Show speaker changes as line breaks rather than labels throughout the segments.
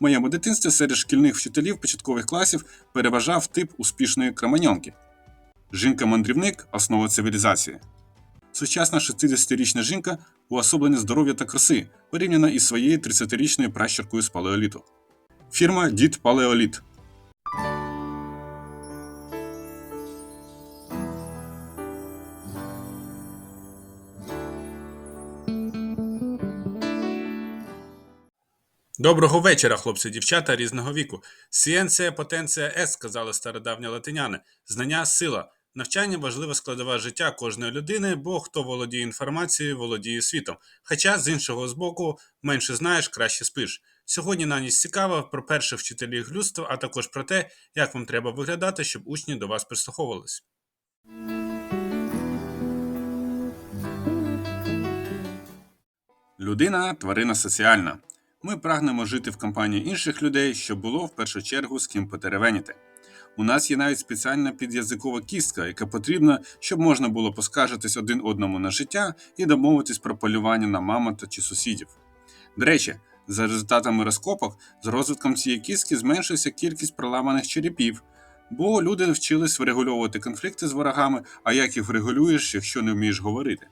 Моєму дитинстві серед шкільних вчителів початкових класів переважав тип успішної краманьонки. Жінка-мандрівник основа цивілізації. Сучасна 60-річна жінка уособлення здоров'я та краси, порівняно із своєю 30-річною пращуркою з палеоліту. Фірма Дід Палеоліт. Доброго вечора, хлопці, дівчата різного віку. Сієнція потенція ес, сказали стародавні латиняни. Знання сила. Навчання важлива складова життя кожної людини, бо хто володіє інформацією, володіє світом. Хоча з іншого боку, менше знаєш, краще спиш. Сьогодні на ніч цікаво про перших вчителів людства, а також про те, як вам треба виглядати, щоб учні до вас прислуховувались. Людина тварина соціальна. Ми прагнемо жити в компанії інших людей, щоб було в першу чергу з ким потеревеніти. У нас є навіть спеціальна підязикова кістка, яка потрібна, щоб можна було поскаржитись один одному на життя і домовитись про полювання на мамонта чи сусідів. До речі, за результатами розкопок, з розвитком цієї кістки зменшився кількість проламаних черепів, бо люди вчились врегульовувати конфлікти з ворогами, а як їх врегулюєш, якщо не вмієш говорити.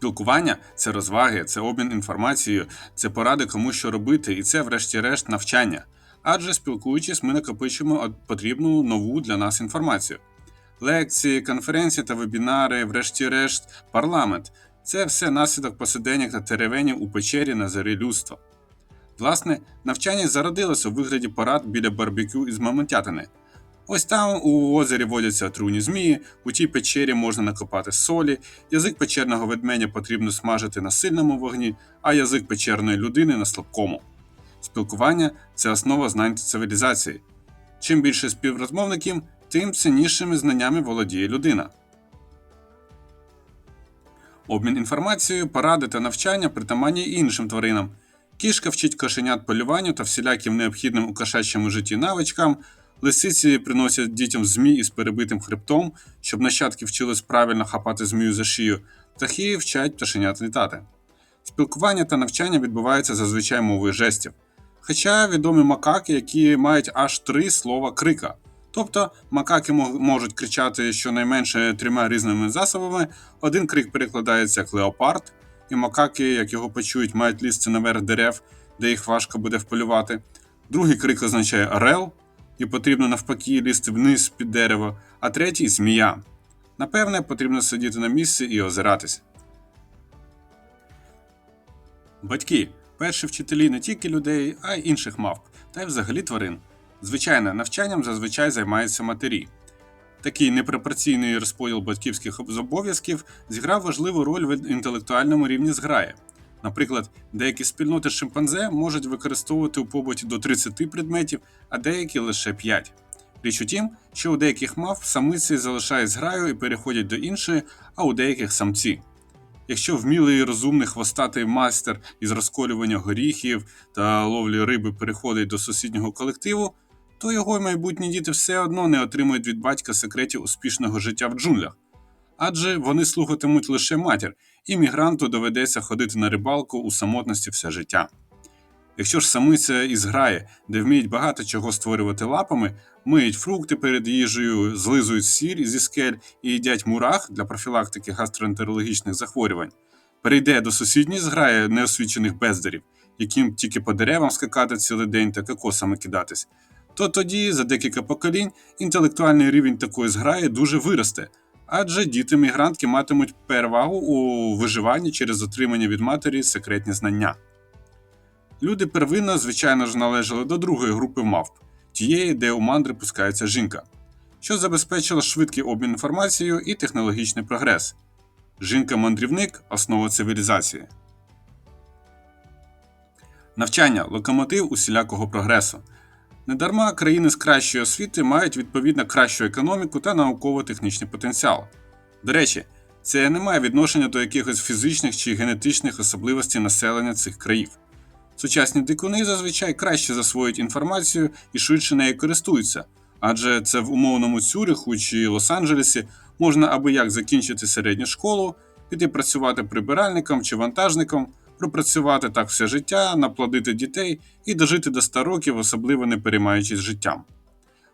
Спілкування це розваги, це обмін інформацією, це поради кому що робити, і це, врешті-решт, навчання. Адже спілкуючись, ми накопичуємо потрібну нову для нас інформацію. Лекції, конференції та вебінари, врешті-решт, парламент це все наслідок посиденьок та теревенів у печері на зарі людства. Власне, навчання зародилося у вигляді порад біля барбекю із мамонтятини. Ось там у озері водяться отруйні змії, у тій печері можна накопати солі, язик печерного ведмедя потрібно смажити на сильному вогні, а язик печерної людини на слабкому. Спілкування це основа знань цивілізації. Чим більше співрозмовників, тим ціннішими знаннями володіє людина. Обмін інформацією, поради та навчання притаманні іншим тваринам. Кішка вчить кошенят полюванню та всіляким необхідним у кошачому житті навичкам. Лисиці приносять дітям змій із перебитим хребтом, щоб нащадки вчились правильно хапати змію за шию. Птахи вчать пташенят літати. Спілкування та навчання відбуваються зазвичай мовою жестів. Хоча відомі макаки, які мають аж три слова крика. Тобто макаки можуть кричати щонайменше трьома різними засобами. Один крик перекладається як леопард, і макаки, як його почують, мають лізти наверх дерев, де їх важко буде вполювати. Другий крик означає орел, і потрібно навпаки лізти вниз під дерево, а третій змія. Напевне, потрібно сидіти на місці і озиратись. Батьки перші вчителі не тільки людей, а й інших мавп, та й взагалі тварин. Звичайно, навчанням зазвичай займаються матері. Такий непропорційний розподіл батьківських обов'язків зіграв важливу роль в інтелектуальному рівні зграї. Наприклад, деякі спільноти шимпанзе можуть використовувати у побуті до 30 предметів, а деякі лише 5. Річ у тім, що у деяких мавп самиці залишають зграю і переходять до іншої, а у деяких самці. Якщо вмілий і розумний хвостатий майстер із розколювання горіхів та ловлі риби переходить до сусіднього колективу, то його майбутні діти все одно не отримують від батька секретів успішного життя в джунглях. Адже вони слухатимуть лише матір, і мігранту доведеться ходити на рибалку у самотності все життя. Якщо ж самиця із грає, де вміють багато чого створювати лапами, миють фрукти перед їжею, злизують сіль зі скель і їдять мурах для профілактики гастроентерологічних захворювань, перейде до сусідньої зграї неосвічених бездарів, яким тільки по деревам скакати цілий день та кокосами кидатись, то тоді за декілька поколінь інтелектуальний рівень такої зграї дуже виросте, адже діти мігрантки матимуть перевагу у виживанні через отримання від матері секретні знання. Люди первинно, звичайно ж, належали до другої групи мавп, тієї, де у мандри пускається жінка, що забезпечило швидкий обмін інформацією і технологічний прогрес. Жінка-мандрівник основа цивілізації. Навчання локомотив усілякого прогресу. Недарма країни з кращої освіти мають відповідно кращу економіку та науково-технічний потенціал. До речі, це не має відношення до якихось фізичних чи генетичних особливостей населення цих країв. Сучасні дикуни зазвичай краще засвоюють інформацію і швидше нею користуються, адже це в умовному Цюриху чи Лос-Анджелесі можна аби як закінчити середню школу, піти працювати прибиральником чи вантажником, пропрацювати так все життя, наплодити дітей і дожити до 100 років, особливо не переймаючись життям.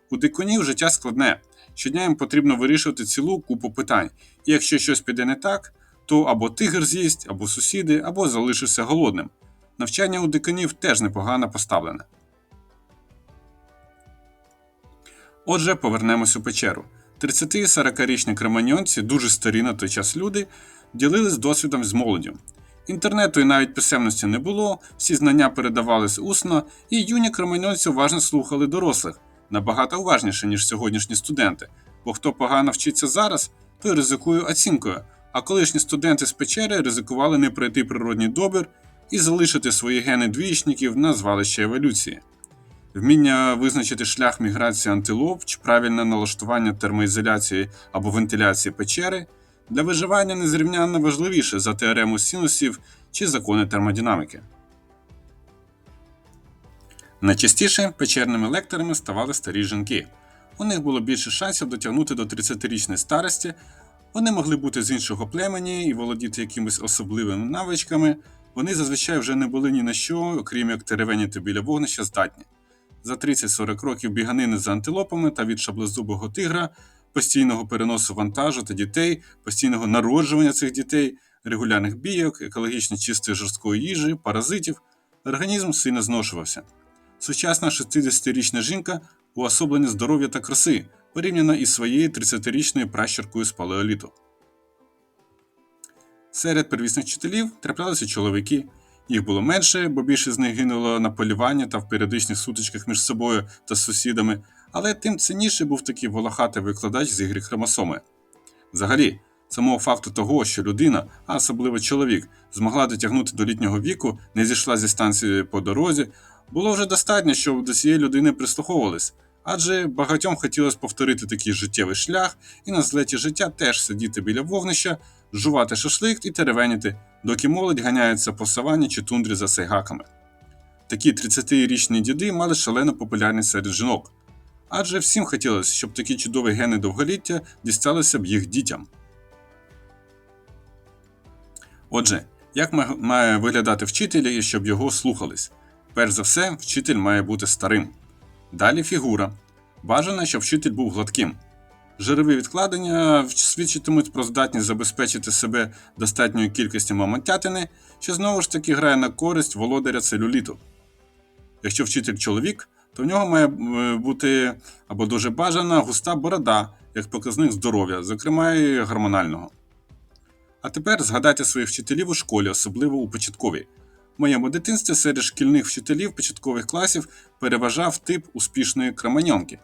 У дикунів життя складне. Щодня їм потрібно вирішувати цілу купу питань, і якщо щось піде не так, то або тигр з'їсть, або сусіди, або залишишся голодним. Навчання у дикунів теж непогано поставлене. Отже, повернемось у печеру. 30-40-річні креманьонці, дуже старі на той час люди, ділились досвідом з молоддю. Інтернету і навіть писемності не було, всі знання передавались усно, і юні креманьонці уважно слухали дорослих, набагато уважніше, ніж сьогоднішні студенти, бо хто погано вчиться зараз, той ризикує оцінкою, а колишні студенти з печери ризикували не пройти природній добір і залишити свої гени двічників на звалище еволюції. Вміння визначити шлях міграції антилоп чи правильне налаштування термоізоляції або вентиляції печери для виживання незрівнянно важливіше за теорему синусів чи закони термодинаміки. Найчастіше печерними лекторами ставали старі жінки. У них було більше шансів дотягнути до 30-річної старості, вони могли бути з іншого племені і володіти якимись особливими навичками. Вони зазвичай вже не були ні на що, окрім як теревеніти біля вогнища, здатні. За 30-40 років біганини за антилопами та від шаблезубого тигра, постійного переносу вантажу та дітей, постійного народжування цих дітей, регулярних бійок, екологічно чистої жорсткої їжі, паразитів, організм сильно зношувався. Сучасна 60-річна жінка уособлення здоров'я та краси, порівняно із своєю 30-річною пращуркою з палеоліту. Серед первісних вчителів траплялися чоловіки. Їх було менше, бо більше з них гинуло на полювання та в періодичних сутичках між собою та сусідами, але тим цінніше був такий волохатий викладач з ігри хромосоми. Взагалі, самого факту того, що людина, а особливо чоловік, змогла дотягнути до літнього віку, не зійшла зі станції по дорозі, було вже достатньо, щоб до цієї людини прислуховувались, адже багатьом хотілося повторити такий життєвий шлях і на злеті життя теж сидіти біля вогнища, жувати шашлик і теревеніти, доки молодь ганяється по савані чи тундрі за сайгаками. Такі 30-річні діди мали шалену популярність серед жінок, адже всім хотілося, щоб такі чудові гени довголіття дісталися б їх дітям. Отже, як має виглядати вчитель щоб його слухались? Перш за все, вчитель має бути старим. Далі фігура. Бажано, щоб вчитель був гладким. Жирові відкладення свідчитимуть про здатність забезпечити себе достатньою кількістю мамонтятини, що знову ж таки грає на користь володаря целюліту. Якщо вчитель чоловік, то в нього має бути або дуже бажана густа борода, як показник здоров'я, зокрема і гормонального. А тепер згадайте своїх вчителів у школі, особливо у початковій. В моєму дитинстві серед шкільних вчителів початкових класів переважав тип успішної краманьонки.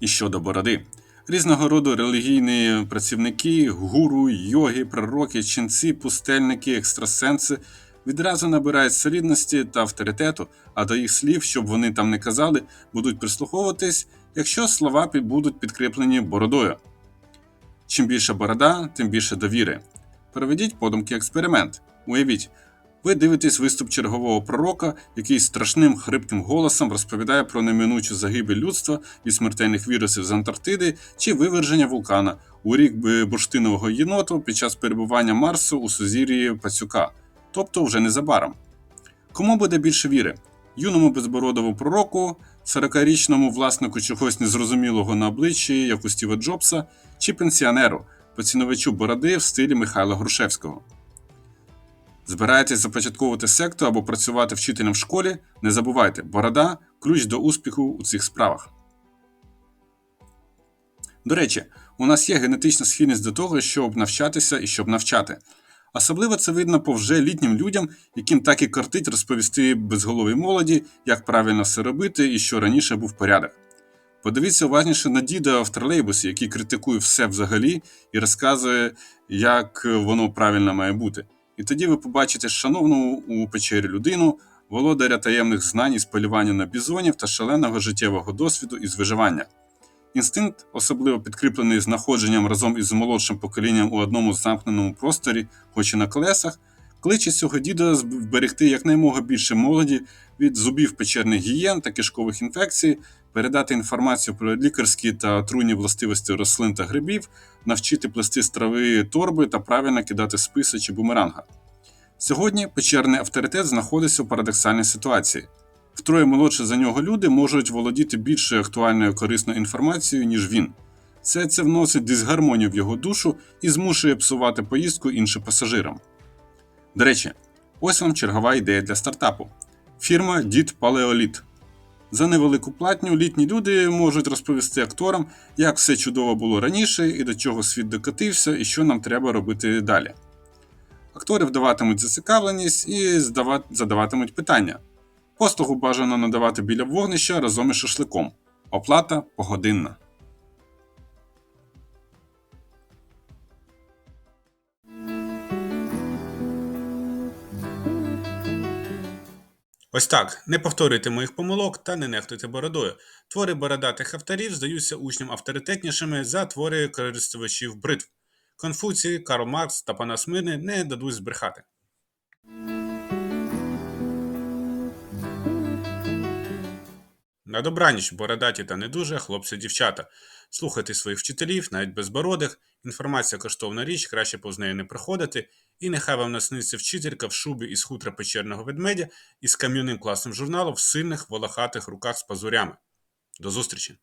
І щодо бороди. Різного роду релігійні працівники, гуру, йоги, пророки, ченці, пустельники, екстрасенси відразу набирають солідності та авторитету, а до їх слів, щоб вони там не казали, будуть прислуховуватись, якщо слова будуть підкріплені бородою. Чим більше борода, тим більше довіри. Проведіть подумки експеримент. Уявіть, ви дивитесь виступ чергового пророка, який страшним хрипким голосом розповідає про неминучу загибель людства від смертельних вірусів з Антарктиди чи виверження вулкана у рік бурштинового єноту під час перебування Марсу у сузір'ї Пацюка, тобто вже незабаром. Кому буде більше віри? Юному безбородовому пророку, 40-річному власнику чогось незрозумілого на обличчі, як у Стіва Джобса, чи пенсіонеру, поціновичу бороди в стилі Михайла Грушевського. Збираєтесь започатковувати секту або працювати вчителем в школі, не забувайте, борода ключ до успіху у цих справах. До речі, у нас є генетична схильність до того, щоб навчатися і щоб навчати. Особливо це видно по вже літнім людям, яким так і кортить розповісти безголовій молоді, як правильно все робити і що раніше був порядок. Подивіться уважніше на діда в тролейбусі, який критикує все взагалі і розказує, як воно правильно має бути. І тоді ви побачите шановну у печері людину, володаря таємних знань із полювання на бізонів та шаленого життєвого досвіду із виживання. Інстинкт, особливо підкріплений знаходженням разом із молодшим поколінням у одному замкненому просторі, хоч і на колесах, кличе цього діда зберегти якнаймога більше молоді від зубів печерних гієн та кишкових інфекцій передати інформацію про лікарські та отруйні властивості рослин та грибів, навчити плести з трави торби та правильно кидати списи чи бумеранга. Сьогодні печерний авторитет знаходиться у парадоксальній ситуації. Втроє молодші за нього люди можуть володіти більшою актуальною корисною інформацією, ніж він. Все це вносить дисгармонію в його душу і змушує псувати поїздку іншим пасажирам. До речі, ось вам чергова ідея для стартапу. Фірма Дід Палеоліт. За невелику платню літні люди можуть розповісти акторам, як все чудово було раніше і до чого світ докотився, і що нам треба робити далі. Актори вдаватимуть зацікавленість і задаватимуть питання. Послугу бажано надавати біля вогнища разом із шашликом. Оплата погодинна. Ось так. Не повторюйте моїх помилок та не нехтуйте бородою. Твори бородатих авторів здаються учням авторитетнішими за твори користувачів бритв. Конфуцій, Карл Маркс та Панас Мирний не дадуть збрехати. На добраніч, бородаті та не дуже, хлопці дівчата. Слухайте своїх вчителів, навіть безбородих. Інформація коштовна річ, краще повз неї не проходити. І нехай вам насниться вчителька в шубі із хутра печерного ведмедя із кам'яним класним журналом в сильних волохатих руках з пазурями. До зустрічі!